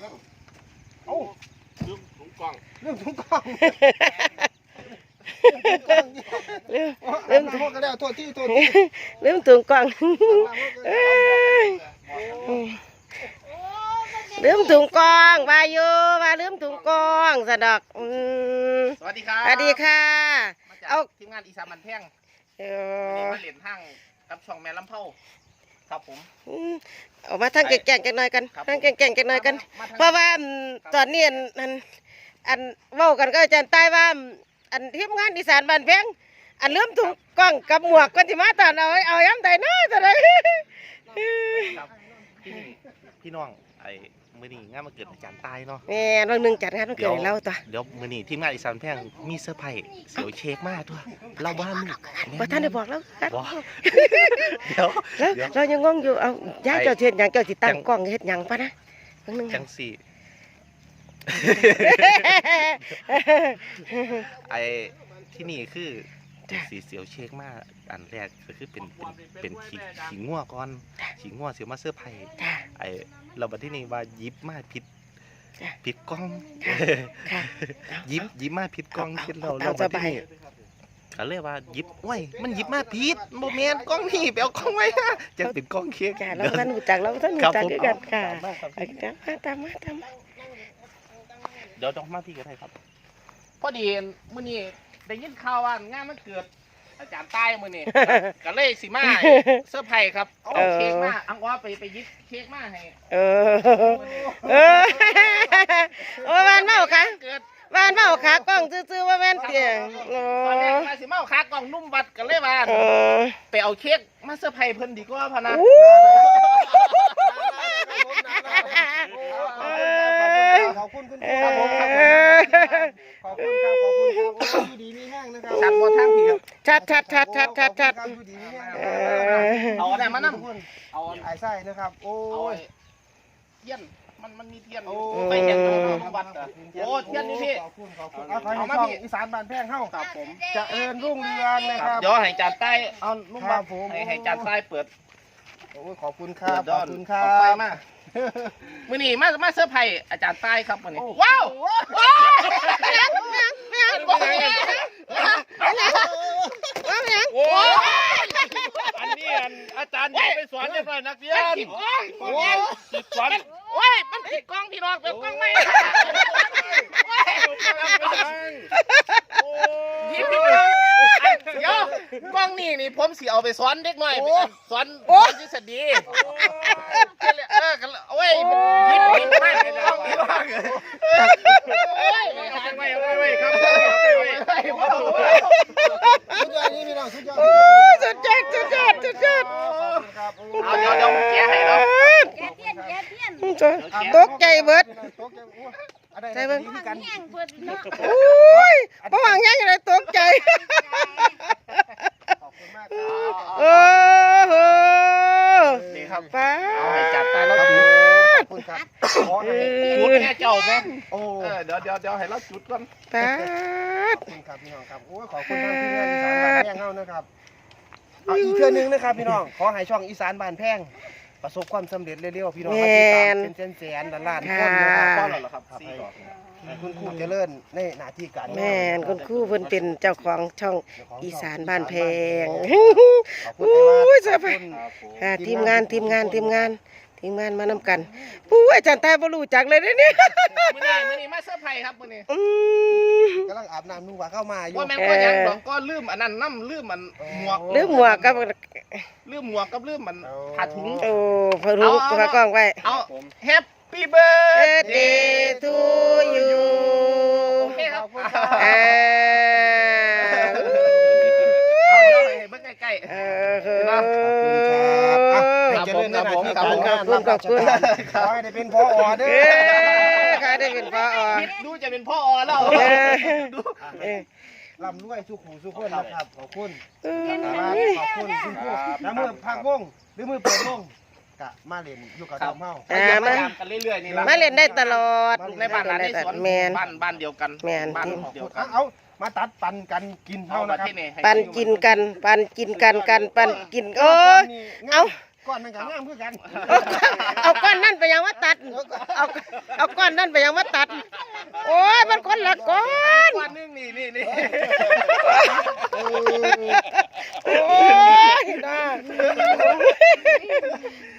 เอ้าลืมถุงกล่องเรื่องถุงกล้องลืมเริ่มโทษกันแล้วโทษที่โทษที่ลืมถุงกล่องเอ้ยลืมถุงกล่องว่าอยู่ว่าลืมถุงกล่องสะดอกอืมสวัสดีครับสวัสดีค่ะมาจากเอาทีมงานอีสานมันแพงเอวันนี้อมาเรียนทางกับช่องแม่ลำเผา ครับผม อืมออกมาทางแก่งๆกันหน่อยกันครับทางแก่งๆกันหน่อยกันมาทง เพราะว่าอืมตอนนี้อันอันอันเว้ากันก็อาจารย์ใต้ว่าอันทีมงานอีสานบ้านเพียงอันลืมถุงกล้องกับหมวกกันสิมาตอนเอาเอาย้ำใดเนาะตอนนั้น ครับพี่พี่น้องไอ้ มื้อนี้งานมาเกิดอาจารย์ตายเนาะแม่บางหนึงจัดงานวันเกิดให้เราตัวเดี๋ยวมื้อนี้ทีมงานอีสานแพงมีเซอร์ไพรส์เสียวเช็คมากด้วยเราบ้านลูกบ่ท่านได้บอกแล้วกันว้าเดี๋ยว แล้วเดี๋ยวเรายังงงอยู่เอาย่าไอ้เจ้าเฮ็ดหยังเจ้าสิตั้งจัง กล้องเฮ็ดหยังปะนะบางหนึงจังสี่ไอ้ที่นี่คือสีเสียวเช็คมาก อันแรกก็คือเป็นเป็นเป็นขีขีงัวก่อนขีงัวเสียวมาเสื้อร์ไผ่จ้ะไอ้เราบัดที่นี่ว่ายิบมาผิดจ้ะ ผิดกล้องค่ะยิบยิบมาผิดกล้องเอาคิดเราเอาเราบัดสบายที่นี่ก็เลยว่ายิบโอ้ยมันยิบมาผิดโมเมนกล้องนี่ไปเอากล้องไว้ฮะจะเป็นกล้องเค้กจ้ะเราท่านรู้จักเราท่านครัรู้บจักผมคือกันค่ะตามมาครับเอาตามมาตามมาตามมาเดี๋ยวต้องมาพี่ก็ได้ครับ พอดีมื้อนี้ได้ยินข่าวว่างานมันเกิด อาจารย์ใต้มื้อนี้ก็เลยสิมาเซอร์ไพรส์ครับเอาเค้กมาอังว่าไปไปยิบเค้กมาให้เออ เออโอ้ยบ้านเมาค่ะเกิดบ้านเมาค่ะกล้องซื่อๆว่าแม่นเตี้ยโอ้ตอนแรกมาสิเมาคากล่องนุ่มบัดก็เลยว่าเออ ไปเอาเค้กมาเซอร์ไพรส์เพิ่นดีกว่าพะนะอู้ ขอบคุณคุณเอครับผมอ ขอบคุณครับขอบคุณครับโอ้ยอยู่ดีมีแห้งนะครับชัดบ่ทางพี่ครับชัดชัดชัดชัดชัดชัดขอบคุณครับอยู่ดีมีแห้งเออเอาอะไรมานํทุกคนเอาอันไอ้ไส้นะครับ โอ้เอายไอ้เทียนมันมันมีเทียนอโอ้ยู่ยไปเทียนเอาเอาบัดเหรอโอ้เทียนนี่พี่ขอบคุณขอบคุณเอาไปเอามาช่องพี่อีสานบ้านแพงเฮ้าครับผมเจะเอิญรุ่งเรืองนะคครัรับบเดี๋ยวให้จานใต้เอานุ่มครับับผมให้ให้จานใต้เปิดโอ้ยขอบคุณครับเปิดขอบคุณครัเอาไฟบมา มื้อนี้มามาเซอร์ไพรส์อาจารย์ใต้ครับมื้อนี้โอ้ว้าวว้าวโอ้ยอันนี้อันอาจารย์ยังไปสอนเรียบร้อยนักเรียน โอ้ย โอ้ยสิสอน โอ้ยมันผิดกล้องพี่น้องเป็นกล้องไม่ยิบพี่น้องเดี๋ยวกล้องนี่นี่ ผมสิเอาไปสอนเด็กหน่อยสอนสอนทฤษฎีเออโอ้ยยิบผิดมากเลยกล้องพี่น้องโอ้ยเอาไปไว้เอาไปไว้ครับสุดยอดนี่พี่น้องสุดยอดสุดยอดสุดยอดสุดยอดครับเอาเดี๋ยวเดี๋ยวแกะให้เราแกเทียนแกเทียนตกใจเบิดตกใจโอ้ยอะไรใจเบิ่งดีกันแห้งเพิ่นเนาะอุ้ยบ่หวังยังไงตกใจ ขอบคุณมากโอ้โหนี่ครับป้าเอาให้จัดไปแล้วจุดขอบคุณครับขอให้จุดแม่เจ้าแม่โอ้เออเดี๋ยวเดี๋ยวเดี๋ยวให้เราจุดก่อนป้าขอบคุณครับพี่น้องครับโอ้ยขอบคุณทางทีมงานอีสานบ้านแพงเฮานะครับเอาอีกเทื่อนึงนะครับพี่น้องขอให้ช่องอีสานบ้านแพงประสบความสำเร็จเร็วๆพี่น้องมาติดตามเป็นแสนๆล้านๆคนนะครับป้อนเหรอครับครับสี่ให้ คุณครูเจริญในหน้าที่การงานแม่นคุณครูเพิ่นเป็นเจ้าของช่องอีสานบ้านแพงขอบคุณไอ้โอ้วายดเสียไปขอบคุณค่ะทีมงานทีมงานทีมงานทีมงานมานำกันปุ้ยอาจารย์ตายบ่รู้จักเลยเด้อเนี่ยมื้อนี้มื้อนี้มาเซอร์ไพรส์ครับมื้อนี้อืมกำลังอาบน้ำนุ่งว่าเข้ามาอยู่ว่าแม่นก็ยังดอกก็ลืมอันนั้นน้ำลืมมันหมวกลืมหมวกกับลืมหมวกกับลืมมันผ้าถุงโอ้พะรุกพะกล้องไว้เอา Happy birthday birthday to you โอเคครับอ่าเอาเดี๋ยวให้เบิ่งใกล้เออคือขอบคุณครับอะให้เจริญในหน้าที่การงานขอบคุณขอบคุณรับราชการขอให้ได้เป็นพอเด้เอ้อใครได้เป็นพ่ออๆคิดดูจะเป็นพ่ออแล้วเออเออลำรวยสุขหูสุขคนนะครับขอบคุณเอครับอขอบคุณคุณครูแล้วมือพักวงหรือมือเปิดวง กะมาเล่นอยู่กับดอมเฮาอ่ามามา ตามกันเรื่อยๆนี่ล่ะมาเล่นได้ตลอดลูกในบ้านหลานในสวนแมน บ้านบ้านเดียวกันแม่น บ้านจริงเดียวกัเอานเอามาตัดปันกันกินเอาเท่ามานะครับที่นี่ให้ปันกินกัน ปันกินกันกันปันกินโอ้ย เอา ก้อนนั่นก็งามคือกันเอาก้อนนั่นไปยังมาตัด เอาเอาก้อนนั่นไปยังมาตัด โอ้ยมันคนละก้อนวันหนึงนี่นี่นี่โอ้ยน่า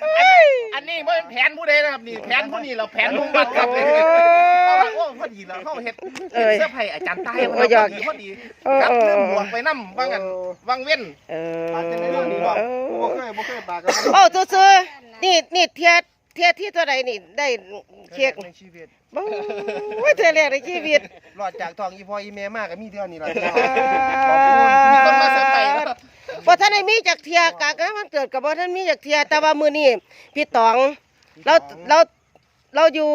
โอ้ยอันนี้บ่เป็น แผนผู้ใดนะครับนี่แผนผู้นี้เราแผนลุงบัตรครับโอ้โอ้พอดีแล้วเขาเฮ็ดเอ้ยเสื้อไผ่อาจารย์ใต้โอ้ยหยอกพอดีพอดีเออครับเออเริ่มบวกไปน้ำว่างันวังเว้นเออปากจะได้เรื่องนี้บ่เอบ่อเคยบ่เคยปากกันโอ้ตัวซื้อนี่นี่เทียเทียที่เท่าไหรนี่ได้เช็คในชีวิตบ้โอ้ยเทียแรกในชีวิตรอดจากท้องอีพ่ออีแม่มากก็มีเท่านี้ล่ะมีคนมาเซอร์ไพรส์เนอะพอท่านได้มีจากเทียกากมันเกิดกับบ่ท่านมีจากเทียแต่ว่ามือนี่พี่ตอง เราเราเราอยู่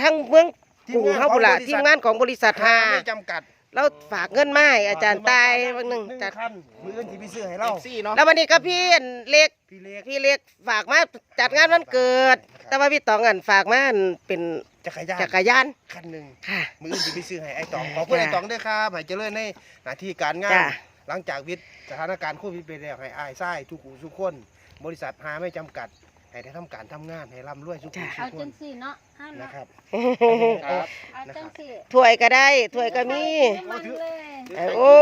ทางเมืองกรุงเฮาบุล่ะทีมงานของบริษัทหาไม่จำกัด เราฝากเงินมาให้อาจารย์ตายวันหนึ่งหนึ่งจัดคันมืออื่นที่พี่ซื้อให้เราซี่เนาะแล้ววันนี้ก็พี่อันเล็กพี่เล็กพี่เล็กฝากมาจัดงานวันเกิด แต่ว่าพี่ตองอันฝากมาอันเป็นจักรยานจักรยานคันหนึ่งค่ะมืออื่นที่พี่ซื้อให้ไอ้ตองขอบคุณไอ้ตองด้วยครับให้เจริญในหน้าที่การงานจ้ะหลังจากวิทย์สถานการณ์โควิดไปแล้วให้อายไส้ทุกหูทุกคน บริษัทหาไม่จำกัด ให้ได้ทำการทำงานให้ร่ำรวยทุกหูทุเอากคจันงสี่เนาะห้ามนะเนาะครับ ครับ เอาจังสี่ถ้วยก็ได้ถ้วยก็มี มันเลยเออโอ้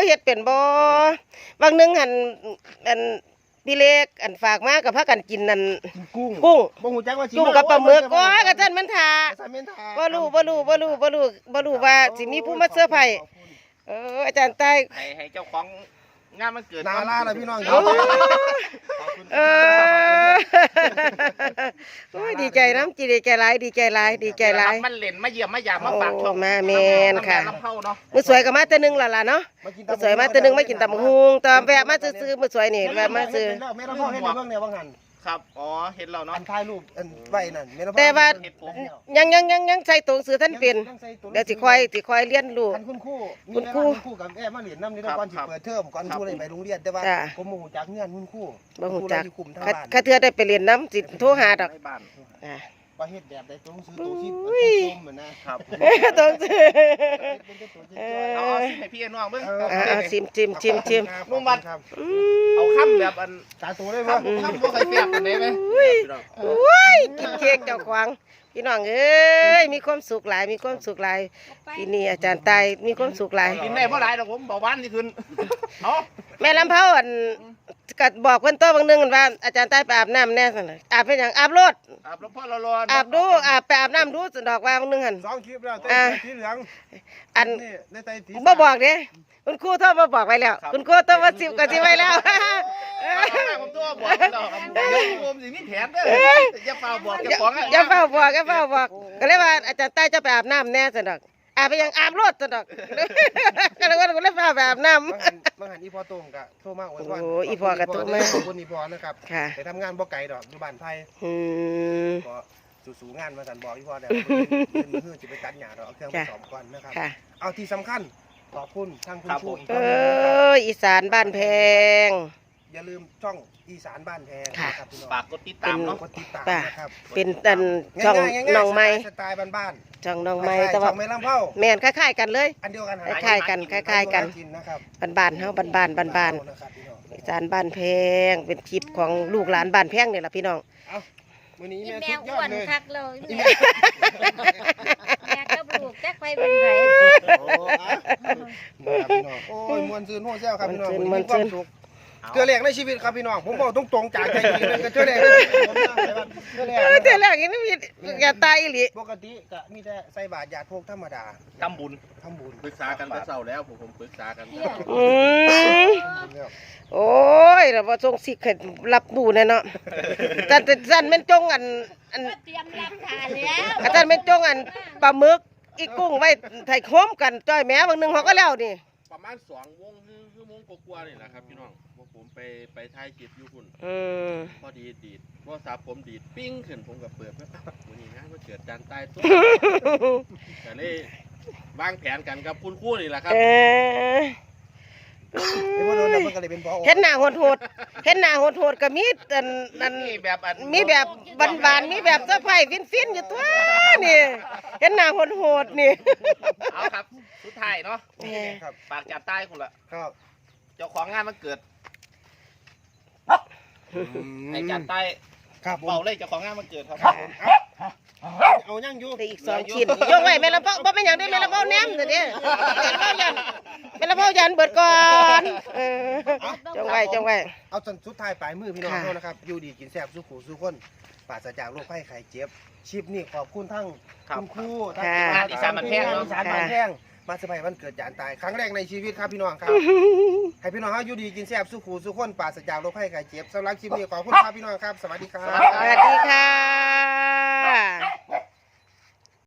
ยเฮ็ดเป็นบ่บางหนึงหันอันพี่เล็กอันฝากมากับพากันกินนั่นกินกุ้งกุ้งบ่ฮู้จักว่าสิกุ้งกับปลาหมึกก็กระท่านมันทาสามเมนทาบ่รู้บ่รู้บ่รู้บ่รู้บ่รู้ว่าสิมีผู้มาเซอร์ไพรส์เอออาจารย์ใต้ให้ให้เจ้าของ งานมันเกิดนาลาล่ะพี่น้องโอ้เออโอ้ยดีใจน้ำจีดีใจหลายดีใจหลายดีใจหลายมันเล่นมาเยี่ยมมาหยามมาฝากช่องโอ้มาแม่นค่ะลำเข้าเนาะมือสวยก็มาแต่หนึงและล่ะเนาะมากินมือสวยมาแต่หนึงมากินตำบักหุงตอนแวะมาซื้อๆมือสวยนี่แวะมาซื้อแม่เราพ่อเฮ็ดในเบื้องแนวว่างหัน ครับอ๋อเห็นเราเนาะอันถ่ายรูปอันไว้นั่นแม่เราพ่อแต่ว่าเฮ็ดผมยังยังยังยังใส่ตัวหนังสือท่านเป็นเดี๋ยวสิคอยสิคอยเรียนรู้ คันคุณครูคุณครูมีเวลาคุณครูกับแม่มาเรียนน้ำนี่ต้องก่อนสิเปิดเทอมก่อนครูเลยไปโรงเรียนแต่ว่าจ้ะ ผมบ่ฮู้จักเงื่อนคุณครูบ่ฮู้จักครูเลยคุมทางข้าบ้านข้าเทือได้ไปเรียนน้ำสิโทรหาดอกในบ้าน อ่า ว่าเฮ็ดแบบใดตัวหนังสือตัวคิดอุ้ยตัวเหมือนนะครับต้องซื้อเป็นตัวจริงเอเอาอเอาสิให้พี่น้องเบิ่งอ่าเอาชิมชิมชิมชิมนุ่มบัดครับอืเอามคำแบบอันตาตัวได้บ่คำคำบ่เคยเสียบกันได้ไหมอุ้ยอุ้ยกินเค้กเจ้าขวางพี่น้องเอ้ยมีความสุขหลายมีความสุขหลายปีนี้อาจารย์ตายมีความสุขหลายกินได้เพราะไรดอกผมเบาหวานที่ขึ้นเอาแม่ลำเผาอัน ก็บอกเพิ่นโตบางหนึงกันว่าอาจารย์ตายไปอาบน้ำแน่ซั่นน่ะอาบเป็นหยังอาบรถอาบแล้วพ่อเรารออาบดูอาบไปอาบน้ำดูสันดอกว่าบางหนึงหั่น สองคลิปแล้วแต่อ่าสีเหลืองอัน นี่ในไตสี บ่บอกเด้คุณครูโทรมาบอกไว้แล้วคุณครูโทรมาสิบกับสิบไว้แล้ว ผมตัวบอกดอกเดี๋ยวผมสิมีแผนเด้ออย่าเฝ้าบอกเจ้าของอย่าเฝ้าบอกอย่าเฝ้าบอกก็เลยว่าอาจารย์ใต้จะไปอาบน้ำแน่สันดอก อาบไปยังอาบรถสันดอกก็เลยว่าก็เลยเฝ้าไปอาบน้บางหันบางหันอีพอตรงกะโทรมาอวยพรโอ้อีพ่อกะโทรมาขอบคุณอีพอนะครับำค่ะ ไปทำงานบ่ไกลดอกอยู่บ้านไผ่อืม ก็สู่ๆงานมาสันบอกอีพอแต่เดินมือจะไปตัดหญ้าดอกเอาเครื่องไปจ้ะ สอบก่อนนะครับ ค่ะ เอาที่สำคัญขอบคุณทางคุณครูอีกคเอรั้งหนึงนะครับ ออีสานบ้านแพง อย่าลืมช่องอีสานบ้านแพงค่ะนะครับพี่น้องฝากกดติดตามเนาะ กดติดตามป่ะ นะครับเป็นอันช่องง่ายๆง่ายๆน้องไม้สไตล์บ้านช่องน้องๆไม้คล้ายๆแต่ว่าช่องไม่ลำเผาแม่นคล้ายๆกันเลย อันเดียวกันคล้ายๆกันคล้ายๆกันกินนะครับบ้านๆเฮาบ้านๆบ้านนะครับพี่น้องๆอีสานบ้านแพงเป็นคลิปของลูกหลานบ้านแพงนี่ล่ะพี่น้อง เอามื้อนี้อีแม่แมสุวดยออ้วดนเลยคักเลยอีแมแม่วกับลูกแจ๊กไปเป็นไผ โอ้อะนะครับพี่น้องโอ้ยมวนซื่นโห่แซวครับพี่น้องม่วนซื่นควาสุข เทื่อแรกในชีวิตครับพี่น้องผมบอกตรงๆจากใจจริงเลยก็เทื่อแรกในชีวิตผมนะแต่ว่าเทื่อแรกเออแต่แรกนี่มีอย่าตายอีหลีปกติก็มีแต่ใส่บาตรญาติพวกธรรมดาทำบุญทำบุญปรึกษากันแต่เศร้าแล้วผมผมปรึกษากันเที่ยอืมทำบุญแล้วโอ้ยเราบ่ทรงสิให้รับดูแน่เนาะจันจันแม่นจงอันอันก็เตรียมรับทานแล้วอาจารย์แม่นจงอันปลาหมึกอีกุ้งไว้ไถโค้มกันจ้อยแหม่บางหนึงเขาก็แล้วนี่ ประมาณสองวงคือคือวงกว่าๆนี่แหละครับพี่น้องพวก ผมไปไปถ่ายคลิปอยู่คุณ อืมพอดีดีดโทรศัพท์ผมดีดปิ้งขึ้นผมก็เปิดว่าวันนี้งานมันเกิดจานใต้ตัวแต่เลยวางแผนกันกับคุณครู่นี่แหละครับ เออไอ้พวกนั้นน่ะมันก็เลยเป็นพอเห็นหน้าโหดๆเห็นหน้าโหดๆก็มีอันอันมีแบบอันมีแบบหวานๆมีแบบเสื้อผ้าฟินๆอยู่ตัวนี่ เห็นหน้าโหดๆนี่ เอาครับ สุดท้ายเนาะ ครับฝากจัดใต้คุณละครับ เจ้าของงานมันเกิด ให้จานใต้ครับผมเบาเลยเจ้าของงานมันเกิดครับเอายังอยู่ได้อีกสองชิ้นยกไว้แม่ละเพ่อบ่เป็นหยังได้แม่ละเพ่อแนมเด้อเนี่ยแม่ละเพ่อยันแม่ละเพ่อยันเบิดก่อนเออจงไว้จงไว้เอาจนสุดท้ายปลายมือพี่น้องค่ะเขานะครับ อยู่ดีกินแซ่บสู้ขู่สู้คนปราศจากโรคภัยไข้เจ็บชิปนี่ขอบคุณทั้งครับคุณครูทั้งค่ะทีมงอีสานบ้านแพงเนอะอีสานบ้านแพง มาสบายวันเกิดจานตายครั้งแรกในชีวิตครับพี่น้องครับ ให้พี่น้องเขาอยู่ดีกินแซ่บสู้ขู่สู้คนปราศจากโรคภัยไข้เจ็บสำหรับคลิปนี้ขอบคุณครับพี่น้องครับ สวัสดีครับ สวัสดีค่ะ